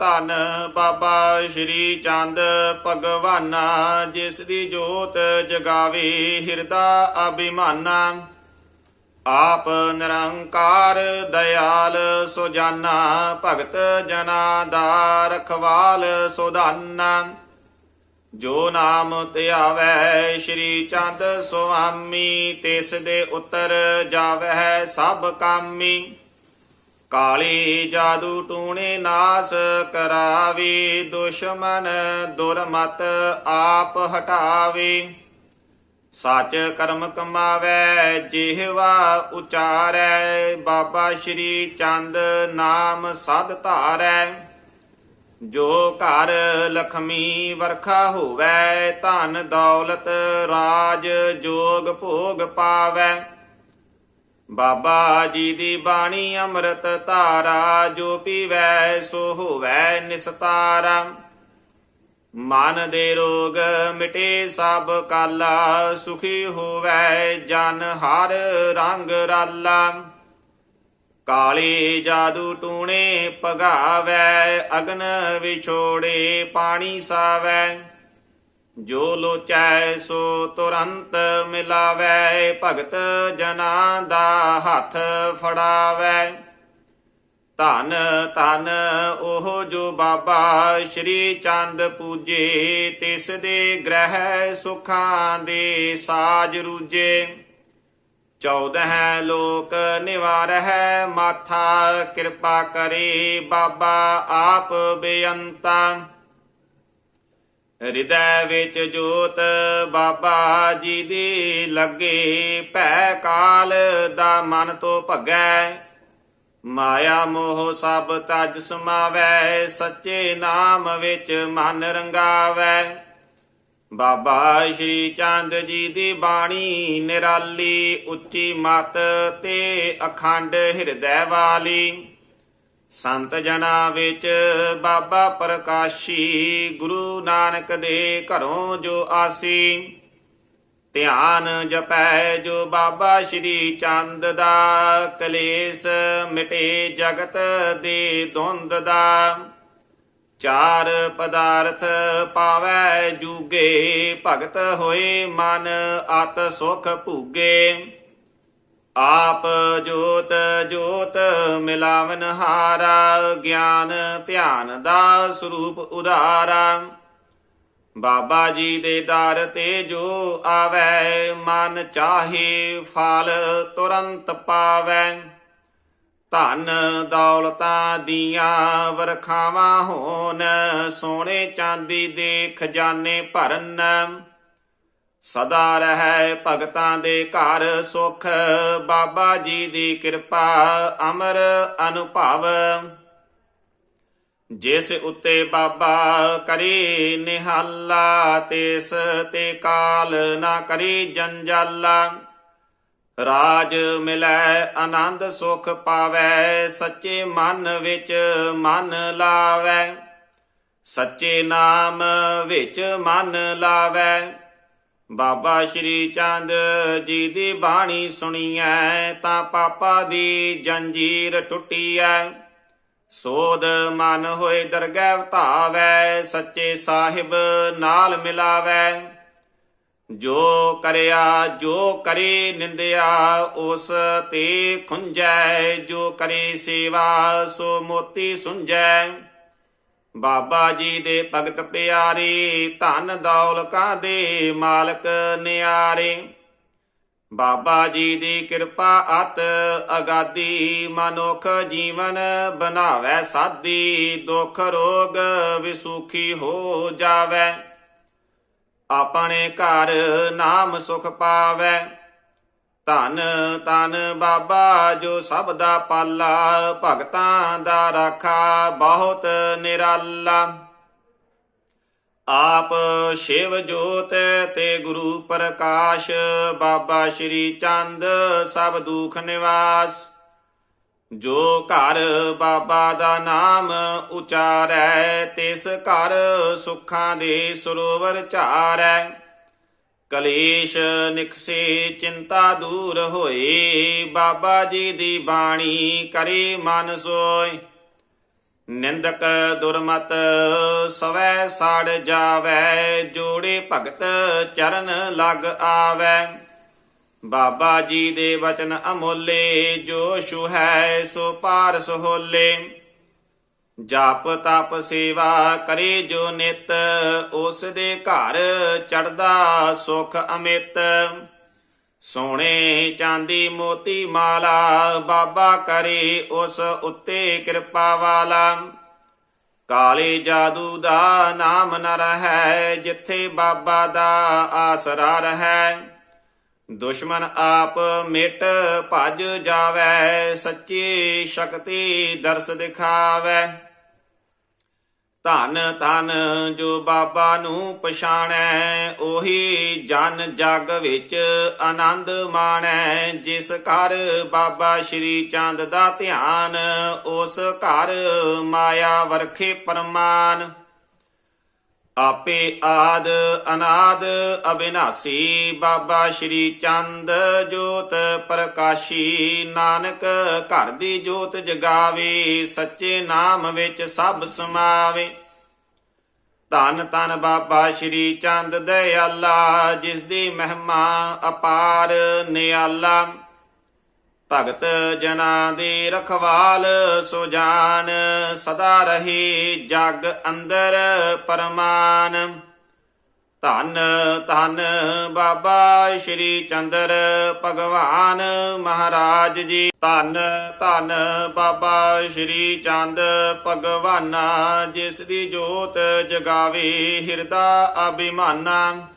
ਧਨ ਬਾਬਾ ਸ਼੍ਰੀ ਚੰਦ ਭਗਵਾਨਾ, ਜਿਸ ਦੀ ਜੋਤ ਜਗਾਵੇ ਹਿਰਦਾ ਅਭਿਮਾਨਾ। ਆਪ ਨਿਰੰਕਾਰ ਦਇਆਲ ਸੁਜਾਨਾ, ਭਗਤ ਜਨਾ ਦਾ ਰਖਵਾਲ ਸੁਦਾਨਾ। ਜੋ ਨਾਮ ਧਿਆਵੈ ਸ਼੍ਰੀ ਚੰਦ ਸੁਆਮੀ, ਤਿਸ ਦੇ ਉਤਰ ਜਾਵਹਿ ਸਭ ਕਾਮੀ। ਕਾਲੀ ਜਾਦੂ ਟੂਣੇ ਨਾਸ ਕਰਾਵੇ, ਦੁਸ਼ਮਨ ਦੁਰਮਤ ਆਪ ਹਟਾਵੇ। ਸੱਚ ਕਰਮ ਕਮਾਵੇ, ਜਿਹਵਾ ਉਚਾਰੈ, ਬਾਬਾ ਸ਼੍ਰੀ ਚੰਦ ਨਾਮ ਸਦ ਧਾਰੈ। ਜੋ ਘਰ ਲਖਮੀ ਵਰਖਾ ਹੋਵੇ, ਧਨ ਦੌਲਤ ਰਾਜ ਜੋਗ ਭੋਗ ਪਾਵੇ। ਬਾਬਾ ਜੀ ਦੀ ਬਾਣੀ ਅੰਮ੍ਰਿਤ ਧਾਰਾ, ਜੋ ਪੀਵੈ ਸੋ ਹੋਵੈ ਨਿਸਤਾਰਾ। ਮਨ ਦੇ ਰੋਗ ਮਿਟੇ ਸਭ ਕਾਲਾ, ਸੁਖੀ ਹੋਵੈ ਜਨ ਹਰ ਰੰਗ ਰਾਲਾ। ਕਾਲੇ ਜਾਦੂ ਟੂਣੇ, ਭਗਾਵੇ ਅਗਨ ਵਿਛੋੜੇ, ਪਾਣੀ ਸਾਵੇ। ਜੋ ਲੋਚੈ ਸੋ ਤੁਰੰਤ ਮਿਲਾਵੇ, ਭਗਤ ਜਨਾਂ ਦਾ ਹੱਥ ਫੜਾਵੇ। ਧਨ ਧਨ ਉਹ ਜੋ ਬਾਬਾ ਸ਼੍ਰੀ ਚੰਦ ਪੂਜੇ, ਤਿਸ ਦੇ ਗ੍ਰਹਿ ਸੁਖਾਂ ਦੇ ਸਾਜ ਰੂਜੇ। ਚੌਦਹ ਲੋਕ ਨਿਵਾਰਹਿ, ਮਾਥਾ ਕਿਰਪਾ ਕਰੇ ਬਾਬਾ ਆਪ ਬੇਅੰਤਾ। ਹਿਰਦੈ ਵਿੱਚ ਜੋਤ ਬਾਬਾ ਜੀ ਦੀ ਲੱਗੇ, ਭੈ ਕਾਲ ਦਾ ਮਨ ਤੋਂ ਭਗੈ। ਮਾਇਆ ਮੋਹ ਸਭ ਤਜ ਸਮਾਵੈ, ਸੱਚੇ ਨਾਮ ਵਿੱਚ ਮਨ ਰੰਗਾਵੈ। ਬਾਬਾ ਸ਼੍ਰੀ ਚੰਦ ਜੀ ਦੀ ਬਾਣੀ ਨਿਰਾਲੀ, ਉੱਚੀ ਮਤ ਤੇ ਅਖੰਡ ਹਿਰਦੈ ਵਾਲੀ। ਸੰਤ ਜਨਾ ਵਿੱਚ ਬਾਬਾ ਪ੍ਰਕਾਸ਼ੀ ਗੁਰੂ ਨਾਨਕ ਦੇ ਘਰੋਂ ਜੋ ਆਸੀ, ਧਿਆਨ ਜਪੈ ਜੋ ਬਾਬਾ ਸ਼੍ਰੀ ਚੰਦ ਦਾ, ਕਲੇਸ਼ ਮਿਟੇ ਜਗਤ ਦੇ ਧੁੰਦ ਦਾ। ਚਾਰ ਪਦਾਰਥ ਪਾਵੈ ਜੂਗੇ, ਭਗਤ ਹੋਏ ਮਨ, ਅਤ ਸੁਖ ਭੂਗੇ। ਆਪ ਜੋਤ ਜੋਤ ਮਿਲਾਵਨ ਹਾਰਾ, ਗਿਆਨ ਧਿਆਨ ਦਾ ਸਰੂਪ ਉਧਾਰਾ। ਬਾਬਾ ਜੀ ਦੇ ਦਰ ਤੇ ਜੋ ਆਵੈ, ਮਨ ਚਾਹੇ ਫਲ ਤੁਰੰਤ ਪਾਵੈ। ਧਨ ਦੌਲਤਾਂ ਦੀਆਂ ਵਰਖਾਵਾਂ ਹੋਣ ਸੋਨੇ ਚਾਂਦੀ ਦੇ ਖਜ਼ਾਨੇ ਭਰਨ। ਸਦਾ ਰਹਿ ਭਗਤਾਂ ਦੇ ਘਰ ਸੁਖ, ਬਾਬਾ ਜੀ ਦੀ ਕਿਰਪਾ, ਅਮਰ ਅਨੁਭਵ। ਜਿਸ ਉੱਤੇ ਬਾਬਾ ਕਰੇ ਨਿਹਾਲਾ ਤਿਸ ਤੇ ਕਾਲ ਨਾ ਕਰੇ ਜੰਜਾਲਾ। ਰਾਜ ਮਿਲੈ, ਆਨੰਦ ਸੁਖ ਪਾਵੈ, ਸੱਚੇ ਮਨ ਵਿੱਚ ਮਨ ਲਾਵੈ। ਸੱਚੇ ਨਾਮ ਵਿੱਚ ਮਨ ਲਾਵੈ। ਬਾਬਾ ਸ਼੍ਰੀ ਚੰਦ ਜੀ ਦੀ ਬਾਣੀ ਸੁਣੀਐ, ਤਾਂ ਪਾਪਾ ਦੀ ਜੰਜੀਰ ਟੁੱਟੀਐ। ਸੋਧ ਮਨ ਹੋਏ ਦਰਗਹਿ ਧਾਵੈ ਸੱਚੇ ਸਾਹਿਬ ਨਾਲ ਮਿਲਾਵੈ। ਜੋ ਕਰਿਆ, ਜੋ ਕਰੇ ਨਿੰਦਿਆ, ਉਸ ਤੇ ਖੁੰਜੈ ਜੋ ਕਰੇ ਸੇਵਾ, ਸੋ ਮੋਤੀ ਸੁੰਝੈ। ਬਾਬਾ ਜੀ ਦੇ ਭਗਤ ਪਿਆਰੇ, ਧਨ ਦੌਲਤਾਂ ਦੇ ਮਾਲਕ ਨਿਆਰੇ। ਬਾਬਾ ਜੀ ਦੀ ਕਿਰਪਾ ਅਤ ਅਗਾਦੀ ਮਨੁੱਖ ਜੀਵਨ ਬਣਾਵੇ ਸਾਦੀ, ਦੁੱਖ ਰੋਗ ਵਿਸੁਖੀ ਹੋ ਜਾਵੇ। ਆਪਣੇ ਘਰ ਨਾਮ ਸੁਖ ਪਾਵੇ। ਧਨ ਤਨ ਬਾਬਾ ਜੋ ਸਭ ਦਾ ਪਾਲਾ, ਭਗਤਾਂ ਦਾ ਰਾਖਾ ਬਹੁਤ ਨਿਰਾਲਾ। ਆਪ ਸ਼ਿਵ ਜੋਤ ਤੇ ਗੁਰੂ ਪ੍ਰਕਾਸ਼, ਬਾਬਾ ਸ਼੍ਰੀ ਚੰਦ ਸਭ ਦੁਖ ਨਿਵਾਸ। ਜੋ ਘਰ ਬਾਬਾ ਦਾ ਨਾਮ ਉਚਾਰੈ, ਤਿਸ ਘਰ ਸੁੱਖਾਂ ਦੇ ਸਰੋਵਰ ਝਾਰੈ। ਕਲੇਸ਼ ਨਿਕਸੇ ਚਿੰਤਾ ਦੂਰ ਹੋਏ, ਬਾਬਾ ਜੀ ਦੀ ਬਾਣੀ ਕਰੇ ਮਨ ਸੋਏ। ਨਿੰਦਕ ਦੁਰਮਤ ਸਵੈ ਸਾੜ ਜਾਵੈ, ਜੋੜੇ ਭਗਤ ਚਰਨ ਲਗ ਆਵੈ। ਬਾਬਾ ਜੀ ਦੇ ਵਚਨ ਅਮੋਲੇ, ਜੋ ਸ਼ੁਹੈ ਹੈ ਸੋ ਪਾਰ ਸੋਹਲੇ ਜਪ ਤਪ ਸੇਵਾ ਕਰੇ ਜੋ ਨਿਤ, ਉਸ ਦੇ ਘਰ ਚੜਦਾ ਸੁਖ ਅਮਿਤ। ਸੋਨੇ ਚਾਂਦੀ ਮੋਤੀ ਮਾਲਾ ਬਾਬਾ ਕਰੇ ਉਸ ਉੱਤੇ ਕਿਰਪਾ ਵਾਲਾ। ਕਾਲੇ ਜਾਦੂ ਦਾ ਨਾਮ ਨ ਰਹੈ, ਜਿੱਥੇ ਬਾਬਾ ਦਾ ਆਸਰਾ ਰਹੈ। ਦੁਸ਼ਮਨ ਆਪ ਮਿਟ ਭਜ ਜਾਵੈ, ਸੱਚੀ ਸ਼ਕਤੀ ਦਰਸ ਦਿਖਾਵੈ। ਧਨ ਧਨ ਜੋ ਬਾਬਾ ਨੂੰ ਪਛਾਣੈ, ਉਹੀ ਜਨ ਜਗ ਵਿੱਚ ਆਨੰਦ ਮਾਣੈ। ਜਿਸ ਘਰ ਬਾਬਾ ਸ਼੍ਰੀ ਚੰਦ ਦਾ ਧਿਆਨ, ਉਸ ਘਰ ਮਾਇਆ ਵਰਖੇ ਪਰਮਾਨ ਆਪੇ ਆਦ ਅਨਾਦ ਅਬਿਨਾਸੀ, ਬਾਬਾ ਸ਼੍ਰੀ ਚੰਦ ਜੋਤ ਪ੍ਰਕਾਸ਼ੀ। ਨਾਨਕ ਘਰ ਦੀ ਜੋਤ ਜਗਾਵੇ, ਸੱਚੇ ਨਾਮ ਵਿੱਚ ਸਭ ਸਮਾਵੇ। ਧੰਨ ਧੰਨ ਬਾਬਾ ਸ਼੍ਰੀ ਚੰਦ ਦਇਆਲਾ ਜਿਸ ਦੀ ਮਹਿਮਾ ਅਪਾਰ ਨਿਆਲਾ। ਭਗਤ ਜਨਾਂ ਦੀ ਰਖਵਾਲ ਸੁਜਾਨ ਸਦਾ ਰਹੀ ਜਗ ਅੰਦਰ ਪਰਮਾਨ। ਧੰਨ ਧੰਨ ਬਾਬਾ ਸ਼੍ਰੀ ਚੰਦਰ ਭਗਵਾਨ ਮਹਾਰਾਜ ਜੀ। ਧੰਨ ਧੰਨ ਬਾਬਾ ਸ਼੍ਰੀ ਚੰਦ ਭਗਵਾਨਾ, ਜਿਸ ਦੀ ਜੋਤ ਜਗਾਵੇ ਹਿਰਦਾ ਅਭਿਮਾਨਾ।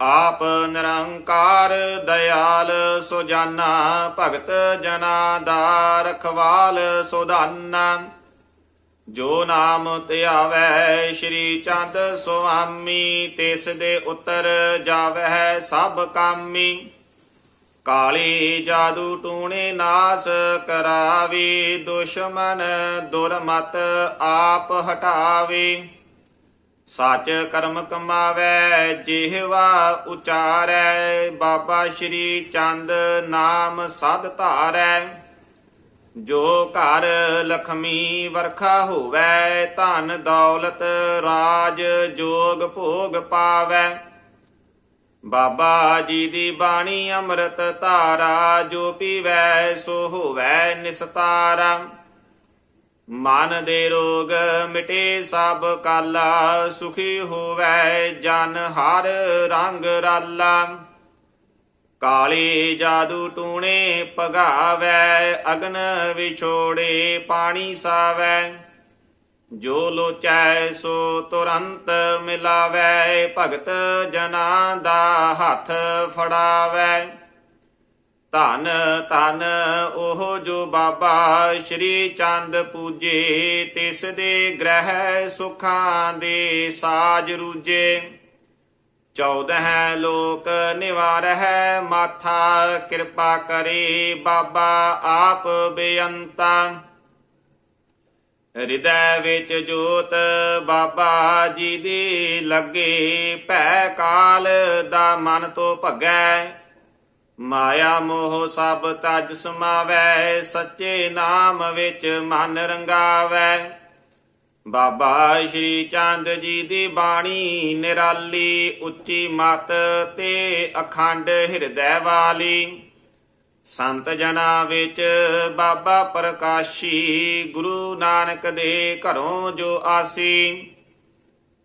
ਆਪ ਨਿਰੰਕਾਰ ਦਇਆਲ ਸੁਜਾਨਾ, ਭਗਤ ਜਨਾ ਦਾ ਰਖਵਾਲ ਸੋ ਜੋ ਨਾਮ ਧਿਆਵੈ ਸ਼੍ਰੀ ਚੰਦ ਸੁਆਮੀ, ਤਿਸ ਦੇ ਉਤਰ ਜਾਵੈ ਸਭ ਕਾਮੀ। ਕਾਲੀ ਜਾਦੂ ਟੂਣੇ ਨਾਸ ਕਰਾਵੀ, ਦੁਸ਼ਮਨ ਦੁਰਮਤ ਆਪ ਹਟਾਵੇ। ਸੱਚ ਕਰਮ ਕਮਾਵੈ, ਜਿਹਵਾ ਉਚਾਰੈ, ਬਾਬਾ ਸ਼੍ਰੀ ਚੰਦ ਨਾਮ ਸਦ ਧਾਰੈ। ਜੋ ਘਰ ਲਖਮੀ ਵਰਖਾ ਹੋਵੇ, ਧਨ ਦੌਲਤ ਰਾਜ ਜੋਗ ਭੋਗ ਪਾਵੈ। ਬਾਬਾ ਜੀ ਦੀ ਬਾਣੀ ਅੰਮ੍ਰਿਤ ਧਾਰਾ, ਜੋ ਪੀਵੈ ਸੋ ਹੋਵੈ ਨਿਸਤਾਰਾ। ਮਨ ਦੇ ਰੋਗ ਮਿਟੇ ਸਭ ਕਾਲਾ, ਸੁਖੀ ਹੋਵੈ ਜਨ ਹਰ ਰੰਗ ਰਾਲਾ। ਕਾਲੇ ਜਾਦੂ ਟੂਣੇ ਪਗਾਵੈ ਅਗਨ ਵਿਛੋੜੇ ਪਾਣੀ ਸਾਵੈ। ਜੋ ਲੋਚੈ ਸੋ ਤੁਰੰਤ ਮਿਲਾਵੈ, ਭਗਤ ਜਨਾਂ ਦਾ ਹੱਥ ਫੜਾਵੈ। ਧਨ ਧਨ ਉਹ ਜੋ ਬਾਬਾ ਸ਼੍ਰੀ ਚੰਦ ਪੂਜੇ, ਤਿਸ ਦੇ ਗ੍ਰਹਿ ਸੁਖਾਂ ਦੇ ਸਾਜ ਰੂਜੇ। ਚੌਦਹ ਲੋਕ ਨਿਵਾਰਹਿ, ਮਾਥਾ ਕਿਰਪਾ ਕਰੇ ਬਾਬਾ ਆਪ ਬੇਅੰਤਾ। ਹਿਰਦੈ ਵਿੱਚ ਜੋਤ ਬਾਬਾ ਜੀ ਦੀ ਲੱਗੇ, ਭੈ ਕਾਲ ਦਾ ਮਨ ਤੋਂ ਭਗੈ। ਮਾਇਆ ਮੋਹ ਸਭ ਤਜ ਸਮਾਵੈ, ਸੱਚੇ ਨਾਮ ਵਿੱਚ ਮਨ ਰੰਗਾਵੈ। ਬਾਬਾ ਸ਼੍ਰੀ ਚੰਦ ਜੀ ਦੀ ਬਾਣੀ ਨਿਰਾਲੀ, ਉੱਚੀ ਮਤ ਤੇ ਅਖੰਡ ਹਿਰਦੈ ਵਾਲੀ। ਸੰਤ ਜਨਾ ਵਿੱਚ ਬਾਬਾ ਪ੍ਰਕਾਸ਼ੀ, ਗੁਰੂ ਨਾਨਕ ਦੇ ਘਰੋਂ ਜੋ ਆਸੀ।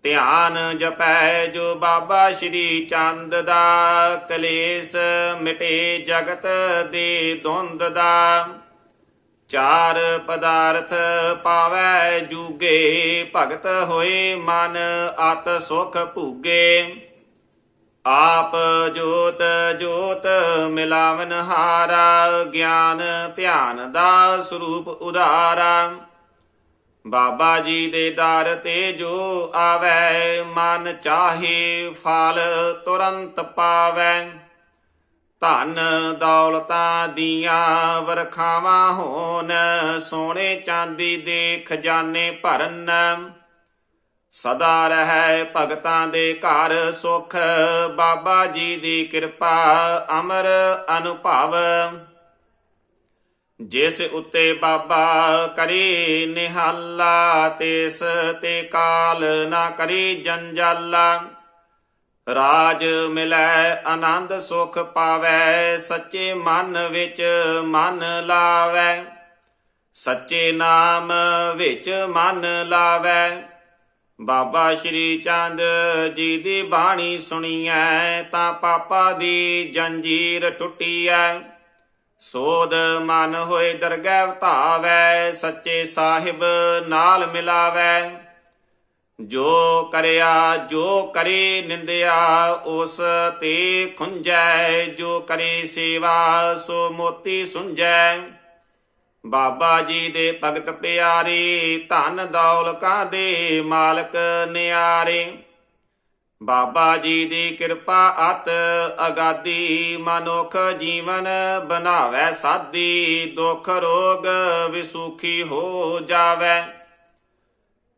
ਧਿਆਨ ਜਪੈ ਜੋ ਬਾਬਾ ਸ਼੍ਰੀ ਚੰਦ ਦਾ, ਕਲੇਸ਼ ਮਿਟੇ ਜਗਤ ਦੇ ਧੁੰਦ ਦਾ। ਚਾਰ ਪਦਾਰਥ ਪਾਵੈ ਜੂਗੇ, ਭਗਤ ਹੋਏ ਮਨ ਅਤ ਸੁਖ ਭੂਗੇ। ਆਪ ਜੋਤ ਜੋਤ ਮਿਲਾਵਨ ਹਾਰਾ ਗਿਆਨ ਧਿਆਨ ਦਾ ਸਰੂਪ ਉਧਾਰਾ। ਬਾਬਾ ਜੀ ਦੇ ਦਰ ਤੇ ਜੋ ਆਵੈ, ਮਨ ਚਾਹੇ ਫਲ ਤੁਰੰਤ ਪਾਵੈ। ਧਨ ਦੌਲਤਾਂ ਦੀਆਂ ਵਰਖਾਵਾਂ ਹੋਣ ਸੋਨੇ ਚਾਂਦੀ ਦੇ ਖਜ਼ਾਨੇ ਭਰਨ। ਸਦਾ ਰਹਿ ਭਗਤਾਂ ਦੇ ਘਰ ਸੁਖ, ਬਾਬਾ ਜੀ ਦੀ ਕਿਰਪਾ ਅਮਰ ਅਨੁਭਵ। ਜਿਸ ਉੱਤੇ ਬਾਬਾ ਕਰੇ ਨਿਹਾਲਾ, ਤਿਸ ਤੇ ਕਾਲ ਨਾ ਕਰੇ ਜੰਜਾਲਾ। ਰਾਜ ਮਿਲੈ, ਆਨੰਦ ਸੁਖ ਪਾਵੈ, ਸੱਚੇ ਮਨ ਵਿੱਚ ਮਨ ਲਾਵੈ। ਸੱਚੇ ਨਾਮ ਵਿੱਚ ਮਨ ਲਾਵੈ। ਬਾਬਾ ਸ਼੍ਰੀ ਚੰਦ ਜੀ ਦੀ ਬਾਣੀ ਸੁਣੀਐ, ਤਾਂ ਪਾਪਾ ਦੀ ਜੰਜੀਰ ਟੁੱਟੀਐ। ਸੋਧ ਮਨ ਹੋਏ ਦਰਗਹਿ ਧਾਵੈ ਸੱਚੇ ਸਾਹਿਬ ਨਾਲ ਮਿਲਾਵੈ। ਜੋ ਕਰਿਆ, ਜੋ ਕਰੇ ਨਿੰਦਿਆ, ਉਸ ਤੇ ਖੁੰਜੈ ਜੋ ਕਰੇ ਸੇਵਾ, ਸੋ ਮੋਤੀ ਸੁੰਝੈ। ਬਾਬਾ ਜੀ ਦੇ ਭਗਤ ਪਿਆਰੇ, ਧਨ ਦੌਲਤਾਂ ਦੇ ਮਾਲਕ ਨਿਆਰੇ। ਬਾਬਾ ਜੀ ਦੀ ਕਿਰਪਾ ਅਤ ਅਗਾਦੀ, ਮਨੁੱਖ ਜੀਵਨ ਬਣਾਵੇ ਸਾਦੀ, ਦੁੱਖ ਰੋਗ ਵਿਸੁਖੀ ਹੋ ਜਾਵੇ।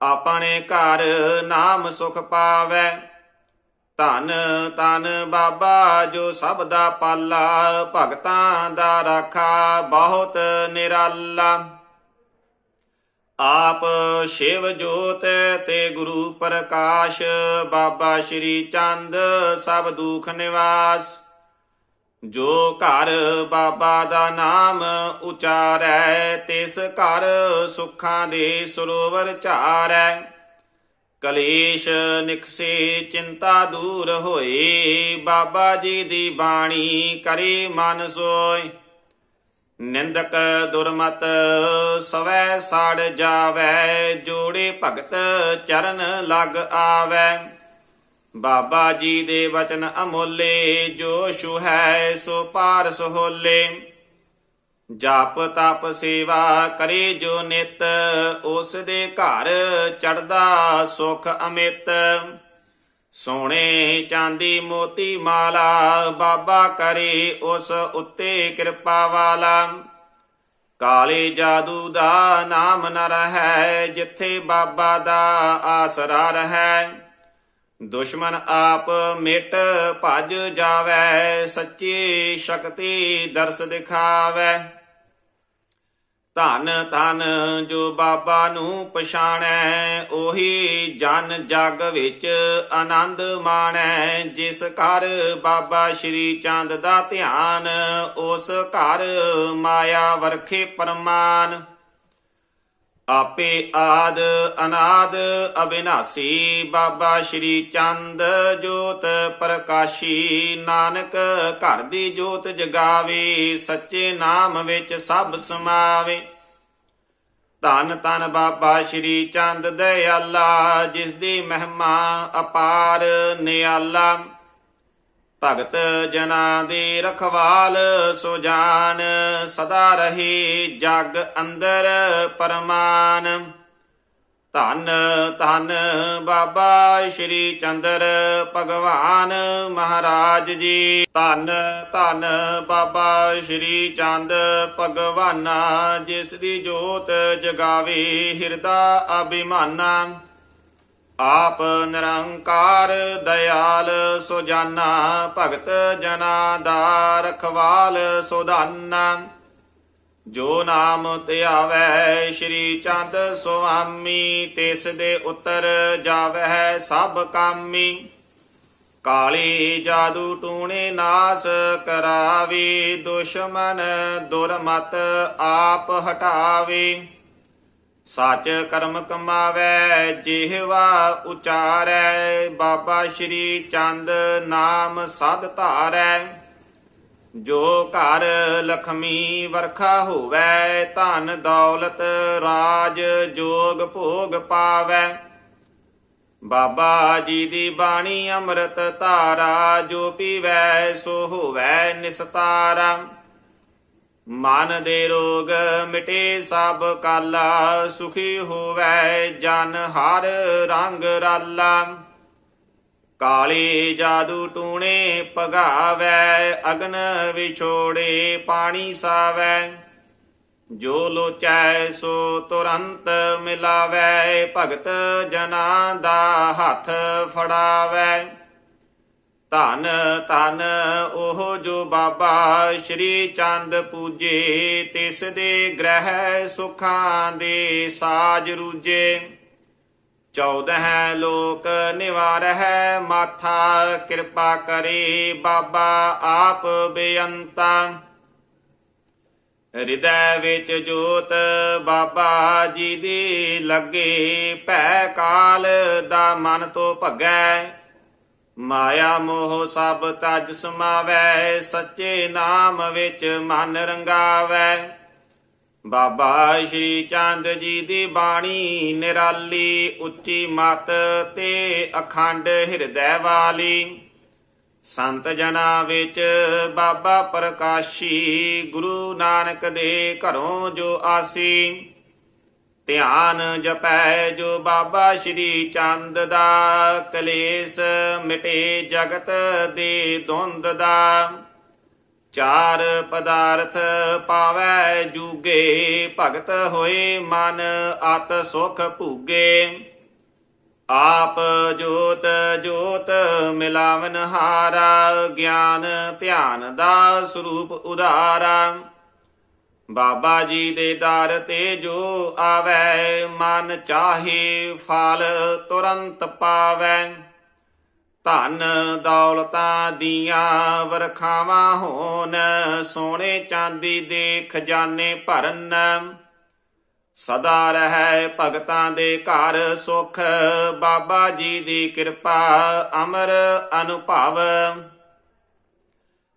ਆਪਣੇ ਘਰ ਨਾਮ ਸੁਖ ਪਾਵੇ। ਧਨ ਤਨ ਬਾਬਾ ਜੋ ਸਭ ਦਾ ਪਾਲਾ, ਭਗਤਾਂ ਦਾ ਰਾਖਾ ਬਹੁਤ ਨਿਰਾਲਾ। ਆਪ ਸ਼ਿਵ ਜੋਤ ਤੇ ਗੁਰੂ ਪ੍ਰਕਾਸ਼, ਬਾਬਾ ਸ਼੍ਰੀ ਚੰਦ ਸਭ ਦੁਖ ਨਿਵਾਸ। ਜੋ ਘਰ ਬਾਬਾ ਦਾ ਨਾਮ ਉਚਾਰੈ, ਤਿਸ ਘਰ ਸੁੱਖਾਂ ਦੇ ਸਰੋਵਰ ਝਾਰੈ। ਕਲੇਸ਼, ਨਿਕਸੇ, ਚਿੰਤਾ ਦੂਰ ਹੋਏ, ਬਾਬਾ ਜੀ ਦੀ ਬਾਣੀ ਕਰੇ ਮਨ ਸੋਏ। ਨਿੰਦਕ ਦੁਰਮਤ, ਸਵੈ ਸਾੜ ਜਾਵੈ, ਜੋੜੇ ਭਗਤ ਚਰਨ ਲਗ ਆਵੈ। ਬਾਬਾ ਜੀ ਦੇ ਵਚਨ ਅਮੋਲੇ, ਜੋ ਛੁ ਹੈ ਸੋ ਪਾਰ ਸੋਹਲੇ ਜਪ ਤਪ ਸੇਵਾ ਕਰੇ ਜੋ ਨਿਤ, ਉਸ ਦੇ ਘਰ ਚੜਦਾ ਸੁਖ ਅਮਿਤ। ਸੋਨੇ ਚਾਂਦੀ ਮੋਤੀ ਮਾਲਾ, ਬਾਬਾ ਕਰੇ ਉਸ ਉੱਤੇ ਕਿਰਪਾ ਵਾਲਾ। ਕਾਲੇ ਜਾਦੂ ਦਾ ਨਾਮ ਨ ਰਹੈ, ਜਿੱਥੇ ਬਾਬਾ ਦਾ ਆਸਰਾ ਰਹੈ। ਦੁਸ਼ਮਨ ਆਪ ਮਿਟ ਭਜ ਜਾਵੈ, ਸੱਚੀ ਸ਼ਕਤੀ ਦਰਸ ਦਿਖਾਵੈ। ਧਨ ਧਨ ਜੋ ਬਾਬਾ ਨੂੰ ਪਛਾਣੈ, ਉਹੀ ਜਨ ਜਗ ਵਿੱਚ ਆਨੰਦ ਮਾਣੈ। ਜਿਸ ਘਰ ਬਾਬਾ ਸ਼੍ਰੀ ਚੰਦ ਦਾ ਧਿਆਨ, ਉਸ ਘਰ ਮਾਇਆ ਵਰਖੇ ਪਰਮਾਨ ਆਪੇ ਆਦ ਅਨਾਦ ਅਬਿਨਾਸੀ, ਬਾਬਾ ਸ਼੍ਰੀ ਚੰਦ ਜੋਤ ਪ੍ਰਕਾਸ਼ੀ। ਨਾਨਕ ਘਰ ਦੀ ਜੋਤ ਜਗਾਵੇ, ਸੱਚੇ ਨਾਮ ਵਿੱਚ ਸਭ ਸਮਾਵੇ। ਧੰਨ ਧੰਨ ਬਾਬਾ ਸ਼੍ਰੀ ਚੰਦ ਦਇਆਲਾ ਜਿਸ ਦੀ ਮਹਿਮਾ ਅਪਾਰ ਨਿਆਲਾ। ਭਗਤ ਜਨਾਂ ਦੀ ਰਖਵਾਲ ਸੁਜਾਨ ਸਦਾ ਰਹੀ ਜਗ ਅੰਦਰ ਪਰਮਾਨ। ਧੰਨ ਧੰਨ ਬਾਬਾ ਸ਼੍ਰੀ ਚੰਦਰ ਭਗਵਾਨ ਮਹਾਰਾਜ ਜੀ। ਧੰਨ ਧੰਨ ਬਾਬਾ ਸ਼੍ਰੀ ਚੰਦ ਭਗਵਾਨਾ, ਜਿਸ ਦੀ ਜੋਤ ਜਗਾਵੇ ਹਿਰਦਾ ਅਭਿਮਾਨਾ। ਆਪ ਨਿਰੰਕਾਰ ਦਇਆਲ ਸੁਜਾਨਾ, ਭਗਤ ਜਨਾ ਦਾ ਰਖਵਾਲ ਸੁਧਾਨਾ। ਜੋ ਨਾਮ ਧਿਆਵੈ ਸ਼੍ਰੀ ਚੰਦ ਸੁਆਮੀ, ਤਿਸ ਦੇ ਉਤਰ ਜਾਵੈ ਸਭ ਕਾਮੀ। ਕਾਲੀ ਜਾਦੂ ਟੂਣੇ ਨਾਸ ਕਰਾਵੇ, ਦੁਸ਼ਮਨ ਦੁਰਮਤ ਆਪ ਹਟਾਵੇ। ਸੱਚ ਕਰਮ ਕਮਾਵੈ, ਜਿਹਵਾ ਉਚਾਰੈ, ਬਾਬਾ ਸ਼੍ਰੀ ਚੰਦ ਨਾਮ ਸਦ ਧਾਰੈ। ਜੋ ਘਰ ਲਖਮੀ ਵਰਖਾ ਹੋਵੇ, ਧਨ ਦੌਲਤ ਰਾਜ ਜੋਗ ਭੋਗ ਪਾਵੈ। ਬਾਬਾ ਜੀ ਦੀ ਬਾਣੀ ਅੰਮ੍ਰਿਤ ਧਾਰਾ, ਜੋ ਪੀਵੈ ਸੋ ਹੋਵੈ ਨਿਸਤਾਰਾ। ਮਨ ਦੇ ਰੋਗ ਮਿਟੇ ਸਭ ਕਾਲਾ, ਸੁਖੀ ਹੋਵੈ ਜਨ ਹਰ ਰੰਗ ਰਾਲਾ। ਕਾਲੇ ਜਾਦੂ ਟੂਣੇ ਪਗਾਵੈ ਅਗਨ ਵਿਛੋੜੇ ਪਾਣੀ ਸਾਵੈ। ਜੋ ਲੋਚੈ ਸੋ ਤੁਰੰਤ ਮਿਲਾਵੈ, ਭਗਤ ਜਨਾਂ ਦਾ ਹੱਥ ਫੜਾਵੈ। ਧਨ ਧਨ ਉਹ ਜੋ ਬਾਬਾ ਸ਼੍ਰੀ ਚੰਦ ਪੂਜੇ, ਤਿਸ ਦੇ ਗ੍ਰਹਿ ਸੁਖਾਂ ਦੇ ਸਾਜ ਰੂਜੇ। ਚੌਦਹ ਲੋਕ ਨਿਵਾਰਹਿ, ਮਾਥਾ ਕਿਰਪਾ ਕਰੇ ਬਾਬਾ ਆਪ ਬੇਅੰਤਾ। ਹਿਰਦੈ ਵਿੱਚ ਜੋਤ ਬਾਬਾ ਜੀ ਦੀ ਲੱਗੇ, ਭੈ ਕਾਲ ਦਾ ਮਨ ਤੋਂ ਭਗੈ। ਮਾਇਆ ਮੋਹ ਸਭ ਤਜ ਸਮਾਵੈ, ਸੱਚੇ ਨਾਮ ਵਿੱਚ ਮਨ ਰੰਗਾਵੈ। ਬਾਬਾ ਸ਼੍ਰੀ ਚੰਦ ਜੀ ਦੀ ਬਾਣੀ ਨਿਰਾਲੀ, ਉੱਚੀ ਮਤ ਤੇ ਅਖੰਡ ਹਿਰਦੈ ਵਾਲੀ। ਸੰਤ ਜਨਾ ਵਿੱਚ ਬਾਬਾ ਪ੍ਰਕਾਸ਼ੀ, ਗੁਰੂ ਨਾਨਕ ਦੇ ਘਰੋਂ ਜੋ ਆਸੀ। ਧਿਆਨ ਜਪੈ ਜੋ ਬਾਬਾ ਸ਼੍ਰੀ ਚੰਦ ਦਾ, ਕਲੇਸ਼ ਮਿਟੇ ਜਗਤ ਦੇ ਦੁੰਦ ਦਾ। ਚਾਰ ਪਦਾਰਥ ਪਾਵੈ ਜੂਗੇ, ਭਗਤ ਹੋਏ ਮਨ ਅਤ ਸੁਖ ਭੂਗੇ। ਆਪ ਜੋਤ ਜੋਤ ਮਿਲਾਵਨ ਹਾਰਾ ਗਿਆਨ ਧਿਆਨ ਦਾ ਸਰੂਪ ਉਧਾਰਾ। ਬਾਬਾ ਜੀ ਦੇ ਦਰ ਤੇ ਜੋ ਆਵੈ, ਮਨ ਚਾਹੇ ਫਲ ਤੁਰੰਤ ਪਾਵੈ। ਧਨ ਦੌਲਤਾਂ ਦੀਆਂ ਵਰਖਾਵਾਂ ਹੋਣ ਸੋਨੇ ਚਾਂਦੀ ਦੇ ਖਜ਼ਾਨੇ ਭਰਨ। ਸਦਾ ਰਹਿ ਭਗਤਾਂ ਦੇ ਘਰ ਸੁਖ, ਬਾਬਾ ਜੀ ਦੀ ਕਿਰਪਾ ਅਮਰ ਅਨੁਭਵ।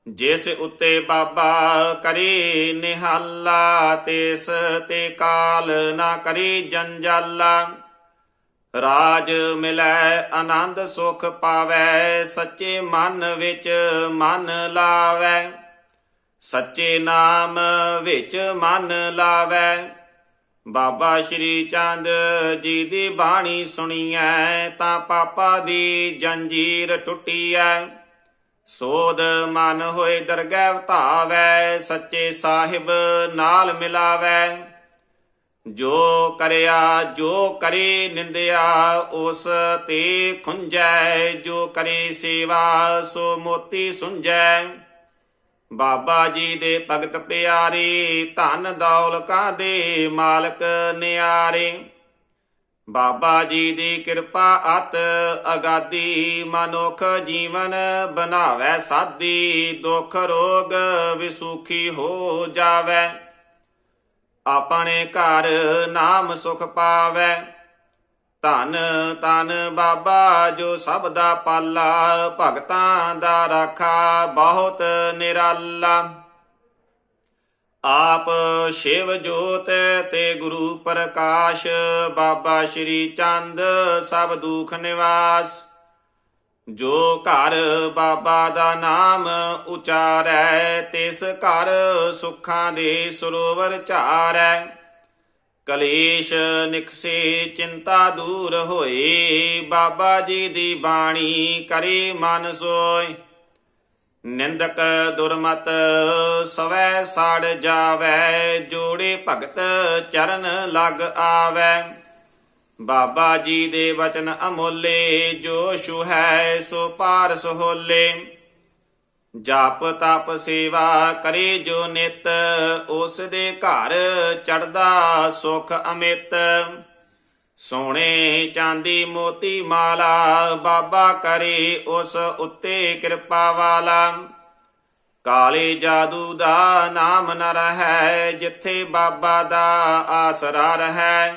ਜਿਸ ਉੱਤੇ ਬਾਬਾ ਕਰੇ ਨਿਹਾਲਾ, ਤਿਸ ਤੇ ਕਾਲ ਨਾ ਕਰੇ ਜੰਜਾਲਾ। ਰਾਜ ਮਿਲੈ, ਆਨੰਦ ਸੁਖ ਪਾਵੈ, ਸੱਚੇ ਮਨ ਵਿੱਚ ਮਨ ਲਾਵੈ। ਸੱਚੇ ਨਾਮ ਵਿੱਚ ਮਨ ਲਾਵੈ। ਬਾਬਾ ਸ਼੍ਰੀ ਚੰਦ ਜੀ ਦੀ ਬਾਣੀ ਸੁਣੀਐ, ਤਾਂ ਪਾਪਾ ਦੀ ਜੰਜੀਰ ਟੁੱਟੀਐ। ਸੋਧ ਮਨ ਹੋਏ ਦਰਗਹਿ ਧਾਵੈ ਸੱਚੇ ਸਾਹਿਬ ਨਾਲ ਮਿਲਾਵੈ। ਜੋ ਕਰਿਆ, ਜੋ ਕਰੇ ਨਿੰਦਿਆ, ਉਸ ਤੇ ਖੁੰਜੈ ਜੋ ਕਰੇ ਸੇਵਾ, ਸੋ ਮੋਤੀ ਸੁੰਝੈ। ਬਾਬਾ ਜੀ ਦੇ ਭਗਤ ਪਿਆਰੇ, ਧਨ ਦੌਲਤਾਂ ਦੇ ਮਾਲਕ ਨਿਆਰੇ। ਬਾਬਾ ਜੀ ਦੀ ਕਿਰਪਾ ਅਤ ਅਗਾਦੀ, ਮਨੁੱਖ ਜੀਵਨ ਬਣਾਵੇ ਸਾਦੀ, ਦੁੱਖ ਰੋਗ ਵਿਸੁਖੀ ਹੋ ਜਾਵੇ। ਆਪਣੇ ਘਰ ਨਾਮ ਸੁਖ ਪਾਵੇ। ਧਨ ਤਨ ਬਾਬਾ ਜੋ ਸਭ ਦਾ ਪਾਲਾ, ਭਗਤਾਂ ਦਾ ਰਾਖਾ ਬਹੁਤ ਨਿਰਾਲਾ। ਆਪ ਸ਼ਿਵ ਜੋਤ ਤੇ ਗੁਰੂ ਪ੍ਰਕਾਸ਼, ਬਾਬਾ ਸ਼੍ਰੀ ਚੰਦ ਸਭ ਦੁਖ ਨਿਵਾਸ। ਜੋ ਘਰ ਬਾਬਾ ਦਾ ਨਾਮ ਉਚਾਰੈ, ਤਿਸ ਘਰ ਸੁੱਖਾਂ ਦੇ ਸਰੋਵਰ ਝਾਰੈ। ਕਲੇਸ਼, ਨਿਕਸੇ, ਚਿੰਤਾ ਦੂਰ ਹੋਏ, ਬਾਬਾ ਜੀ ਦੀ ਬਾਣੀ ਕਰੇ ਮਨ ਸੋਏ। ਨਿੰਦਕ ਦੁਰਮਤ ਸਵੈ ਸਾੜ ਜਾਵੈ, ਜੋੜੇ ਭਗਤ ਚਰਨ ਲਗ ਆਵੈ। ਬਾਬਾ ਜੀ ਦੇ ਵਚਨ ਅਮੋਲੇ, ਜੋ ਛੁ ਹੈ ਸੋ ਪਾਰ ਸੋਹਲੇ ਜਪ ਤਪ ਸੇਵਾ ਕਰੇ ਜੋ ਨਿਤ, ਉਸ ਦੇ ਘਰ ਚੜਦਾ ਸੁਖ ਅਮਿਤ। ਸੋਨੇ ਚਾਂਦੀ ਮੋਤੀ ਮਾਲਾ, ਬਾਬਾ ਕਰੇ ਉਸ ਉੱਤੇ ਕਿਰਪਾ ਵਾਲਾ। ਕਾਲੇ ਜਾਦੂ ਦਾ ਨਾਮ ਨ ਰਹੈ, ਜਿੱਥੇ ਬਾਬਾ ਦਾ ਆਸਰਾ ਰਹੈ।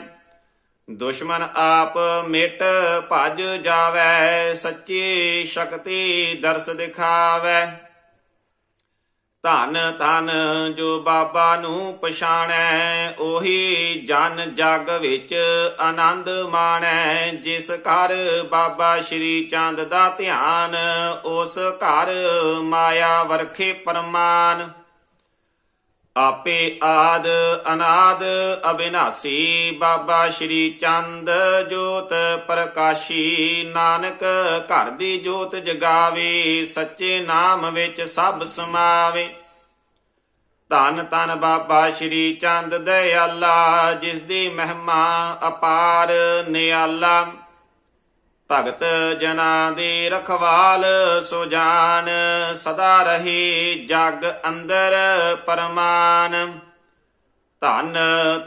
ਦੁਸ਼ਮਨ ਆਪ ਮਿਟ ਭਜ ਜਾਵੈ, ਸੱਚੀ ਸ਼ਕਤੀ ਦਰਸ ਦਿਖਾਵੈ। ਧਨ ਧਨ ਜੋ ਬਾਬਾ ਨੂੰ ਪਛਾਣੈ, ਉਹੀ ਜਨ ਜਗ ਵਿੱਚ ਆਨੰਦ ਮਾਣੈ। ਜਿਸ ਘਰ ਬਾਬਾ ਸ਼੍ਰੀ ਚੰਦ ਦਾ ਧਿਆਨ, ਉਸ ਘਰ ਮਾਇਆ ਵਰਖੇ ਪਰਮਾਨ। ਆਪੇ ਆਦ ਅਨਾਦ ਅਬਿਨਾਸੀ, ਬਾਬਾ ਸ਼੍ਰੀ ਚੰਦ ਜੋਤ ਪ੍ਰਕਾਸ਼ੀ। ਨਾਨਕ ਘਰ ਦੀ ਜੋਤ ਜਗਾਵੇ, ਸੱਚੇ ਨਾਮ ਵਿੱਚ ਸਭ ਸਮਾਵੇ। ਧੰਨ ਧੰਨ ਬਾਬਾ ਸ਼੍ਰੀ ਚੰਦ ਦਇਆਲਾ ਜਿਸ ਦੀ ਮਹਿਮਾ ਅਪਾਰ ਨਿਆਲਾ। ਭਗਤ ਜਨਾਂ ਦੀ ਰਖਵਾਲ ਸੁਜਾਨ ਸਦਾ ਰਹੀ ਜਗ ਅੰਦਰ ਪਰਮਾਨ। ਧੰਨ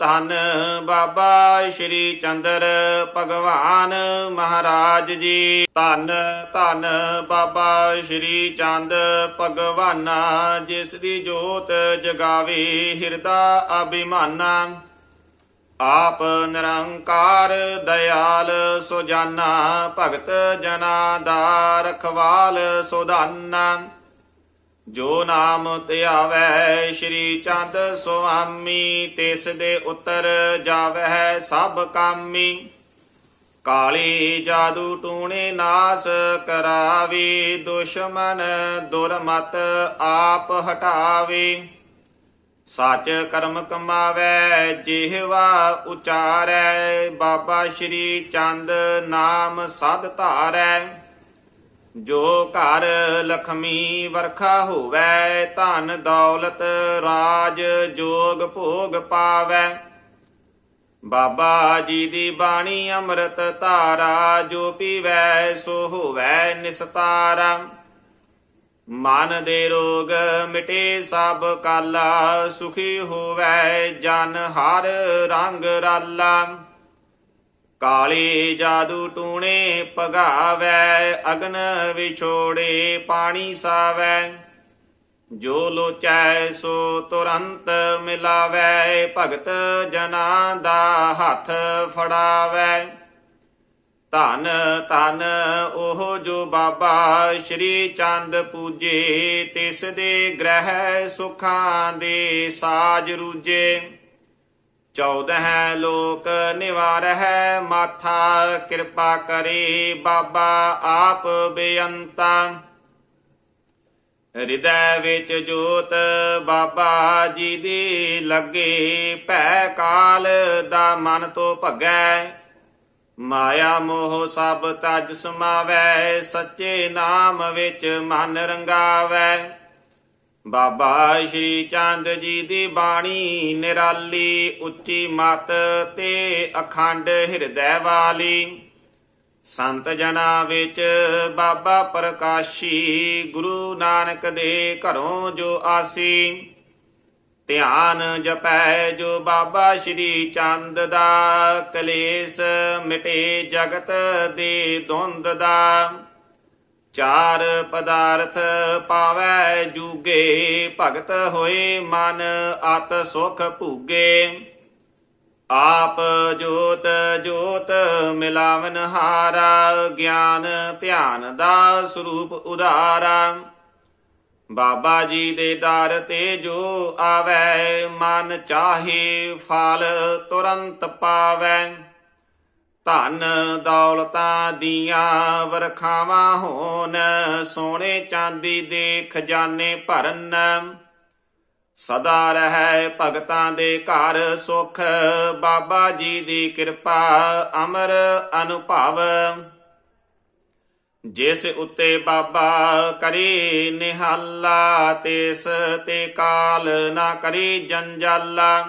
ਧੰਨ ਬਾਬਾ ਸ਼੍ਰੀ ਚੰਦਰ ਭਗਵਾਨ ਮਹਾਰਾਜ ਜੀ। ਧੰਨ ਧੰਨ ਬਾਬਾ ਸ਼੍ਰੀ ਚੰਦ ਭਗਵਾਨਾ, ਜਿਸ ਦੀ ਜੋਤ ਜਗਾਵੇ ਹਿਰਦਾ ਅਭਿਮਾਨਾ। ਆਪ ਨਿਰੰਕਾਰ ਦਇਆਲ ਸੁਜਾਨਾ, ਭਗਤ ਜਨਾ ਦਾ ਰਖਵਾਲ ਸੋ ਜੋ ਨਾਮ ਧਿਆਵੈ ਸ਼੍ਰੀ ਚੰਦ ਸੁਆਮੀ, ਤਿਸ ਦੇ ਉਤਰ ਜਾਵੈ ਸਭ ਕਾਮੀ। ਕਾਲੀ ਜਾਦੂ ਟੂਣੇ ਨਾਸ ਕਰਾਵੇ, ਦੁਸ਼ਮਨ ਦੁਰਮਤ ਆਪ ਹਟਾਵੇ। ਸੱਚ ਕਰਮ ਕਮਾਵੈ, ਜਿਹਵਾ ਉਚਾਰੈ, ਬਾਬਾ ਸ਼੍ਰੀ ਚੰਦ ਨਾਮ ਸਦ ਧਾਰੈ। ਜੋ ਘਰ ਲਖਮੀ ਵਰਖਾ ਹੋਵੇ, ਧਨ ਦੌਲਤ ਰਾਜ ਜੋਗ ਭੋਗ ਪਾਵੈ। ਬਾਬਾ ਜੀ ਦੀ ਬਾਣੀ ਅੰਮ੍ਰਿਤ ਧਾਰਾ, ਜੋ ਪੀਵੈ ਸੋ ਹੋਵੈ ਨਿਸਤਾਰਾ। ਮਨ ਦੇ ਰੋਗ ਮਿਟੇ ਸਭ ਕਾਲਾ, ਸੁਖੀ ਹੋਵੇ ਜਨ ਹਰ ਰੰਗ ਰਾਲਾ। ਕਾਲੇ ਜਾਦੂ ਟੂਣੇ ਭਗਾਵੈ, ਅਗਨ ਵਿਛੋੜੇ ਪਾਣੀ ਸਾਵੈ। ਜੋ ਲੋਚੈ ਸੋ ਤੁਰੰਤ ਮਿਲਾਵੈ, ਭਗਤ ਜਨਾਂ ਦਾ ਹੱਥ ਫੜਾਵੈ। ਧਨ ਧਨ ਉਹ ਜੋ ਬਾਬਾ ਸ਼੍ਰੀ ਚੰਦ ਪੂਜੇ, ਤਿਸ ਦੇ ਗ੍ਰਹਿ ਸੁਖਾਂ ਦੇ ਸਾਜ ਰੂਜੇ। ਚੌਦਹ ਲੋਕ ਨਿਵਾਰਹਿ, ਮਾਥਾ ਕਿਰਪਾ ਕਰੇ ਬਾਬਾ ਆਪ ਬੇਅੰਤਾ। ਹਿਰਦੈ ਵਿੱਚ ਜੋਤ ਬਾਬਾ ਜੀ ਦੀ ਲੱਗੇ, ਭੈ ਕਾਲ ਦਾ ਮਨ ਤੋਂ ਭਗੈ। ਮਾਇਆ ਮੋਹ ਸਭ ਤਜ ਸਮਾਵੈ, ਸੱਚੇ ਨਾਮ ਵਿੱਚ ਮਨ ਰੰਗਾਵੈ। ਬਾਬਾ ਸ਼੍ਰੀ ਚੰਦ ਜੀ ਦੀ ਬਾਣੀ ਨਿਰਾਲੀ, ਉੱਚੀ ਮਤ ਤੇ ਅਖੰਡ ਹਿਰਦੈ ਵਾਲੀ। ਸੰਤ ਜਨਾ ਵਿੱਚ ਬਾਬਾ ਪ੍ਰਕਾਸ਼ੀ, ਗੁਰੂ ਨਾਨਕ ਦੇ ਘਰੋਂ ਜੋ ਆਸੀ। ਧਿਆਨ ਜਪੈ ਜੋ ਬਾਬਾ ਸ਼੍ਰੀ ਚੰਦ ਦਾ, ਕਲੇਸ਼ ਮਿਟੇ ਜਗਤ ਦੇ ਧੁੰਦ ਦਾ। ਚਾਰ ਪਦਾਰਥ ਪਾਵੈ ਜੂਗੇ, ਭਗਤ ਹੋਏ ਮਨ ਅਤ ਸੁਖ ਭੂਗੇ। ਆਪ ਜੋਤ ਜੋਤ ਮਿਲਾਵਨ ਹਾਰਾ ਗਿਆਨ ਧਿਆਨ ਦਾ ਸਰੂਪ ਉਧਾਰਾ। ਬਾਬਾ ਜੀ ਦੇ ਦਰ ਤੇ ਜੋ ਆਵੈ, ਮਨ ਚਾਹੇ ਫਲ ਤੁਰੰਤ ਪਾਵੈ। ਧਨ ਦੌਲਤਾਂ ਦੀਆਂ ਵਰਖਾਵਾਂ ਹੋਣ ਸੋਨੇ ਚਾਂਦੀ ਦੇ ਖਜ਼ਾਨੇ ਭਰਨ। ਸਦਾ ਰਹਿ ਭਗਤਾਂ ਦੇ ਘਰ ਸੁਖ, ਬਾਬਾ ਜੀ ਦੀ ਕਿਰਪਾ ਅਮਰ ਅਨੁਭਵ। ਜਿਸ ਉੱਤੇ ਬਾਬਾ ਕਰੇ ਨਿਹਾਲਾ, ਤਿਸ ਤੇ ਕਾਲ ਨਾ ਕਰੇ ਜੰਜਾਲਾ।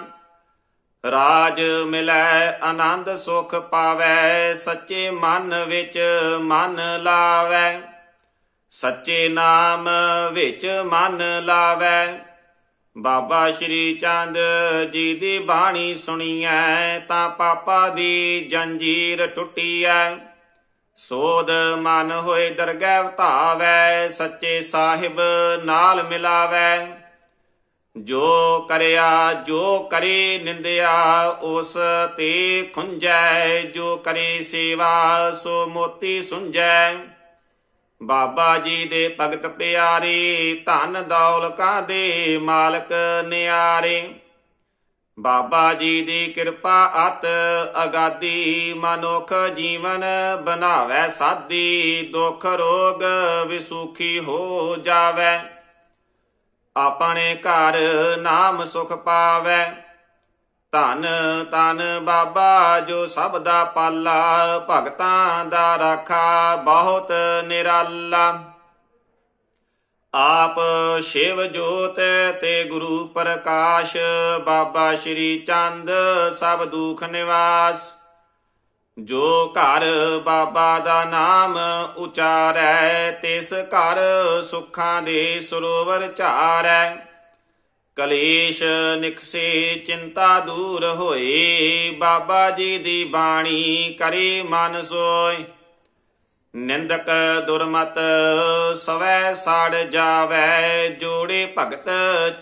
ਰਾਜ ਮਿਲੈ, ਆਨੰਦ ਸੁਖ ਪਾਵੈ, ਸੱਚੇ ਮਨ ਵਿੱਚ ਮਨ ਲਾਵੈ। ਸੱਚੇ ਨਾਮ ਵਿੱਚ ਮਨ ਲਾਵੈ। ਬਾਬਾ ਸ਼੍ਰੀ ਚੰਦ ਜੀ ਦੀ ਬਾਣੀ ਸੁਣੀਐ, ਤਾਂ ਪਾਪਾ ਦੀ ਜੰਜੀਰ ਟੁੱਟੀਐ। ਸੋਧ ਮਨ ਹੋਏ ਦਰਗਹਿ ਧਾਵੈ ਸੱਚੇ ਸਾਹਿਬ ਨਾਲ ਮਿਲਾਵੈ। ਜੋ ਕਰਿਆ, ਜੋ ਕਰੇ ਨਿੰਦਿਆ, ਉਸ ਤੇ ਖੁੰਜੈ ਜੋ ਕਰੇ ਸੇਵਾ, ਸੋ ਮੋਤੀ ਸੁੰਝੈ। ਬਾਬਾ ਜੀ ਦੇ ਭਗਤ ਪਿਆਰੇ, ਧਨ ਦੌਲਤਾਂ ਦੇ ਮਾਲਕ ਨਿਆਰੇ। ਬਾਬਾ ਜੀ ਦੀ ਕਿਰਪਾ ਅਤ ਅਗਾਦੀ, ਮਨੁੱਖ ਜੀਵਨ ਬਣਾਵੈ ਸਾਦੀ, ਦੁੱਖ ਰੋਗ ਵਿਸੁਖੀ ਹੋ ਜਾਵੈ। ਆਪਣੇ ਘਰ ਨਾਮ ਸੁਖ ਪਾਵੈ। ਧਨ ਤਨ ਬਾਬਾ ਜੋ ਸਭ ਦਾ ਪਾਲਾ, ਭਗਤਾਂ ਦਾ ਰਾਖਾ ਬਹੁਤ ਨਿਰਾਲਾ। ਆਪ ਸ਼ਿਵ ਜੋਤ ਤੇ ਗੁਰੂ ਪ੍ਰਕਾਸ਼, ਬਾਬਾ ਸ਼੍ਰੀ ਚੰਦ ਸਭ ਦੁਖ ਨਿਵਾਸ। ਜੋ ਘਰ ਬਾਬਾ ਦਾ ਨਾਮ ਉਚਾਰੈ, ਤਿਸ ਘਰ ਸੁੱਖਾਂ ਦੇ ਸਰੋਵਰ ਝਾਰੈ। ਕਲੇਸ਼, ਨਿਕਸੇ, ਚਿੰਤਾ ਦੂਰ ਹੋਏ, ਬਾਬਾ ਜੀ ਦੀ ਬਾਣੀ ਕਰੇ ਮਨ ਸੋਏ। ਨਿੰਦਕ ਦੁਰਮਤ ਸਵੈ ਸਾੜ ਜਾਵੈ, ਜੋੜੇ ਭਗਤ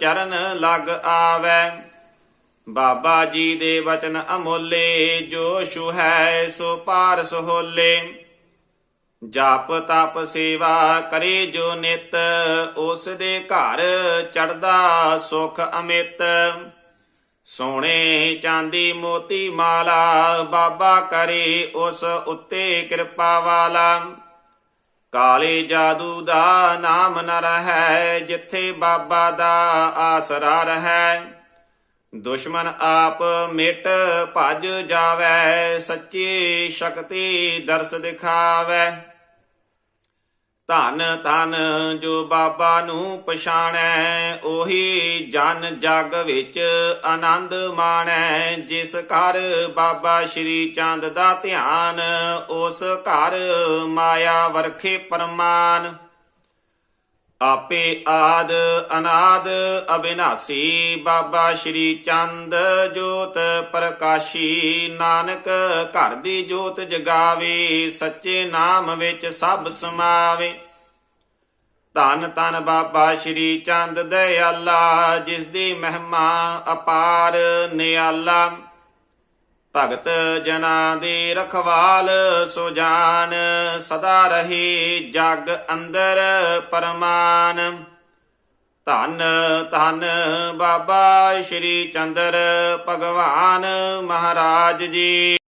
ਚਰਨ ਲਗ ਆਵੈ। ਬਾਬਾ ਜੀ ਦੇ ਵਚਨ ਅਮੋਲੇ, ਜੋ ਛੁ ਹੈ ਸੋ ਪਾਰਸ ਹੋਲੇ। ਜਪ ਤਪ ਸੇਵਾ ਕਰੇ ਜੋ ਨਿਤ, ਉਸ ਦੇ ਘਰ ਚੜਦਾ ਸੁਖ ਅਮਿਤ। ਸੋਨੇ ਚਾਂਦੀ ਮੋਤੀ ਮਾਲਾ, ਬਾਬਾ ਕਰੇ ਉਸ ਉੱਤੇ ਕਿਰਪਾ ਵਾਲਾ। ਕਾਲੇ ਜਾਦੂ ਦਾ ਨਾਮ ਨ ਰਹੈ, ਜਿੱਥੇ ਬਾਬਾ ਦਾ ਆਸਰਾ ਰਹੈ। ਦੁਸ਼ਮਨ ਆਪ ਮਿਟ ਭਜ ਜਾਵੈ, ਸੱਚੀ ਸ਼ਕਤੀ ਦਰਸ ਦਿਖਾਵੈ। ਧਨ ਧਨ ਜੋ ਬਾਬਾ ਨੂੰ ਪਛਾਣੈ, ਉਹੀ ਜਨ ਜਗ ਵਿੱਚ ਆਨੰਦ ਮਾਣੈ। ਜਿਸ ਘਰ ਬਾਬਾ ਸ਼੍ਰੀ ਚੰਦ ਦਾ ਧਿਆਨ, ਉਸ ਘਰ ਮਾਇਆ ਵਰਖੇ ਪਰਮਾਨ ਆਪੇ ਆਦ ਅਨਾਦ ਅਬਿਨਾਸੀ, ਬਾਬਾ ਸ਼੍ਰੀ ਚੰਦ ਜੋਤ ਪ੍ਰਕਾਸ਼ੀ। ਨਾਨਕ ਘਰ ਦੀ ਜੋਤ ਜਗਾਵੇ, ਸੱਚੇ ਨਾਮ ਵਿੱਚ ਸਭ ਸਮਾਵੇ। ਧੰਨ ਧੰਨ ਬਾਬਾ ਸ਼੍ਰੀ ਚੰਦ ਦਇਆਲਾ ਜਿਸ ਦੀ ਮਹਿਮਾ ਅਪਾਰ ਨਿਆਲਾ। ਭਗਤ ਜਨਾਂ ਦੀ ਰਖਵਾਲ ਸੁਜਾਨ ਸਦਾ ਰਹੀ ਜਗ ਅੰਦਰ ਪਰਮਾਨ। ਧੰਨ ਧੰਨ ਬਾਬਾ ਸ਼੍ਰੀ ਚੰਦਰ ਭਗਵਾਨ ਮਹਾਰਾਜ ਜੀ।